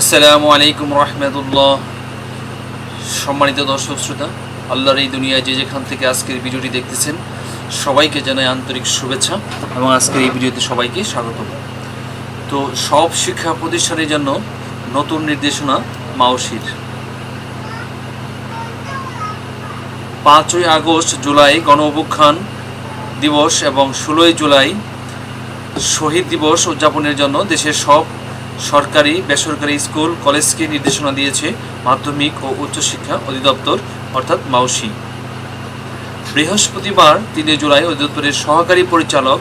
আসসালামু আলাইকুম রহমতুল্লাহ। সম্মানিত দর্শক শ্রোতা, আল্লাহর এই দুনিয়ায় যে যেখান থেকে আজকের ভিডিওটি দেখতেছেন, সবাইকে জানাই আন্তরিক শুভেচ্ছা এবং আজকের এই ভিডিওতে সবাইকে স্বাগত। তো সব শিক্ষা প্রতিষ্ঠানের জন্য নতুন নির্দেশনা মাওসির পাঁচই আগস্ট জুলাই গণ অভ্যুত্থান দিবস এবং ষোলোই জুলাই শহীদ দিবস উদযাপনের জন্য দেশের সব সরকারি বেসরকারি স্কুল, কলেজকে নির্দেশনা দিয়েছে মাধ্যমিক ও উচ্চশিক্ষা অধিদপ্তর, অর্থাৎ মাউসি। বৃহস্পতিবার তিনে জুলাই অধিদপ্তরের সহকারী পরিচালক,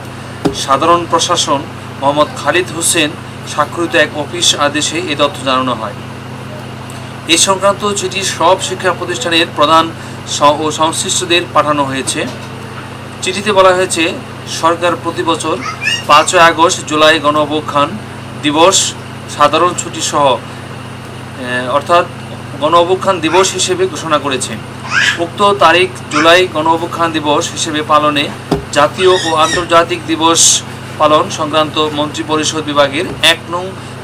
সাধারণ প্রশাসন মোহাম্মদ খালিদ হোসেন স্বাক্ষরিত এক অফিস আদেশে এ তথ্য জানানো হয়। এ সংক্রান্ত চিঠি সব শিক্ষা প্রতিষ্ঠানের প্রধান ও সংশ্লিষ্টদের পাঠানো হয়েছে। চিঠিতে বলা হয়েছে, সরকার প্রতি বছর পাঁচই আগস্ট জুলাই গণ দিবস সাধারণ ছুটি সহ অর্থাৎ গণ দিবস হিসেবে ঘোষণা করেছে। উক্ত তারিখ জুলাই গণ দিবস হিসেবে পালনে জাতীয় ও আন্তর্জাতিক দিবস পালন সংক্রান্ত মন্ত্রিপরিষদ বিভাগের এক নং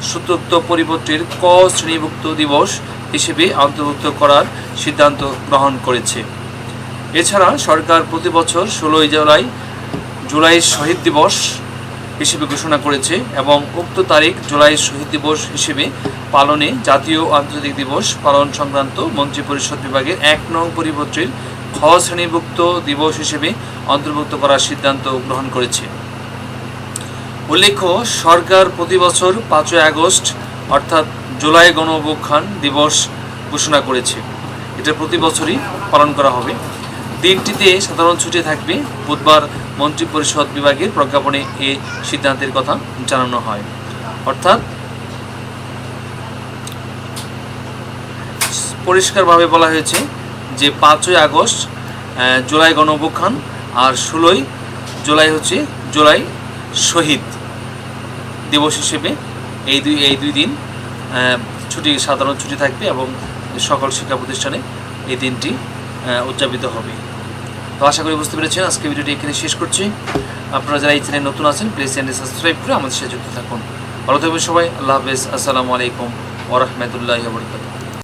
সূত্রোক্ত পরিপত্রের ক শ্রেণীভুক্ত দিবস হিসেবে অন্তর্ভুক্ত করার সিদ্ধান্ত গ্রহণ করেছে। এছাড়া সরকার প্রতি বছর ষোলোই জুলাই জুলাই শহীদ দিবস হিসেবে ঘোষণা করেছে এবং উক্ত তারিখ জুলাই শহীদ দিবস হিসেবে পালনে জাতীয় আন্তর্জাতিক দিবস পালন সংক্রান্ত মন্ত্রিপরিষদ বিভাগের এক নং পরিপত্রের খ শ্রেণীভুক্ত দিবস হিসেবে অন্তর্ভুক্ত করার সিদ্ধান্ত গ্রহণ করেছে। উল্লেখ্য, সরকার প্রতি বছর পাঁচই আগস্ট, অর্থাৎ জুলাই গণ অভ্যুত্থান দিবস ঘোষণা করেছে। এটা প্রতি বছরই পালন করা হবে। দিনটিতে সাধারণ ছুটি থাকবে। বুধবার মন্ত্রী পরিষদ বিভাগের প্রজ্ঞাপনে এ সিদ্ধান্তের কথা জানানো হয়। অর্থাৎ পরিষ্কারভাবে বলা হয়েছে যে পাঁচই আগস্ট জুলাই গণ অভ্যুত্থান আর ষোলোই জুলাই হচ্ছে জুলাই শহীদ দিবস হিসেবে এই দুই এই দুই দিন ছুটি, সাধারণ ছুটি থাকবে এবং সকল শিক্ষা প্রতিষ্ঠানে এই দিনটি উদযাপিত হবে। তো আশা করি বুঝতে পেরেছেন, আজকে ভিডিওটি এখানে শেষ করছি। আপনারা যারা এই চ্যানেলে নতুন আছেন প্লিজ চ্যানেল সাবস্ক্রাইব করে আমাদের সাথে যুক্ত থাকুন। ভালো থাকবেন সবাই, আল্লাহ হাফেজ, আসসালামু আলাইকুম ওরহমতুল্লাহ বরকাত